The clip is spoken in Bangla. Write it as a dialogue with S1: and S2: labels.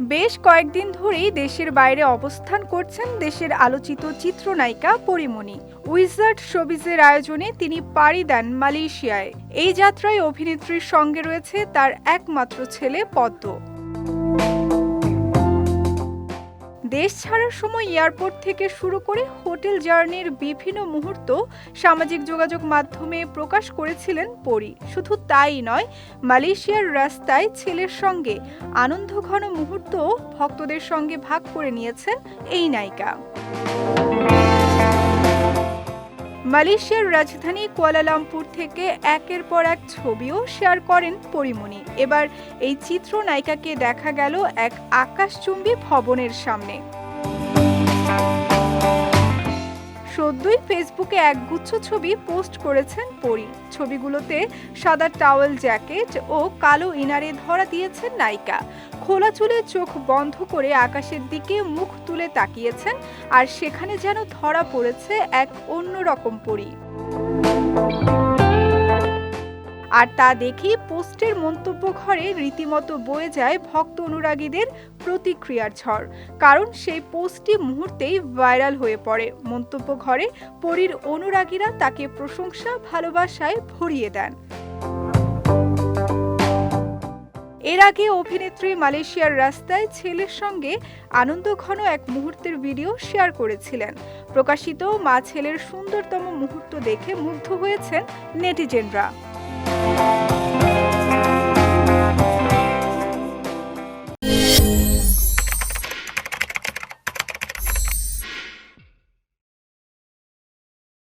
S1: বেশ কয়েকদিন ধরেই দেশের বাইরে অবস্থান করছেন দেশের আলোচিত চিত্রনায়িকা পরিমণি। উইজার্ড শোবিজের আয়োজনে তিনি পাড়ি দেন মালয়েশিয়ায়। এই যাত্রায় অভিনেত্রীর সঙ্গে রয়েছে তার একমাত্র ছেলে পদ্ম। দেশ ছাড়ার সময় এয়ারপোর্ট থেকে শুরু করে হোটেল জার্নির বিভিন্ন মুহূর্ত সামাজিক যোগাযোগ মাধ্যমে প্রকাশ করেছিলেন পরি। শুধু তাই নয়, মালয়েশিয়ার রাস্তায় ছেলের সঙ্গে আনন্দঘন মুহূর্ত ভক্তদের সঙ্গে ভাগ করে নিয়েছেন এই নায়িকা। মালয়েশিয়ার রাজধানী কুয়ালালামপুর থেকে একের পর এক ছবিও শেয়ার করেন পরিমণি। এবার এই চিত্রনায়িকাকে দেখা গেল এক আকাশচুম্বী ভবনের সামনে। সদ্যই ফেসবুকে একগুচ্ছ ছবি পোস্ট করেছেন পরি। ছবিগুলোতে সাদা টাওয়েল জ্যাকেট ও কালো ইনারে ধরা দিয়েছেন নায়িকা। খোলা চুলে চোখ বন্ধ করে আকাশের দিকে মুখ তুলে তাকিয়েছেন আর সেখানে যেন ধরা পড়েছে এক অন্যরকম পরি। আর তা দেখেই পোস্টের মন্তব্য ঘরে রীতিমতো বয়ে যায় ভক্ত অনুরাগীদের প্রতিক্রিয়ার ঝড়। কারণ সেই পোস্টটি মুহূর্তেই ভাইরাল হয়ে পড়ে। মন্তব্য ঘরে পরীর অনুরাগীরা তাকে প্রশংসা, ভালোবাসায় ভরিয়ে দেন। এর আগে অভিনেত্রী মালয়েশিয়ার রাস্তায় ছেলের সঙ্গে আনন্দঘন এক মুহূর্তের ভিডিও শেয়ার করেছিলেন। প্রকাশিত মা ছেলের সুন্দরতম মুহূর্ত দেখে মুগ্ধ হয়েছেন নেটিজেনরা। you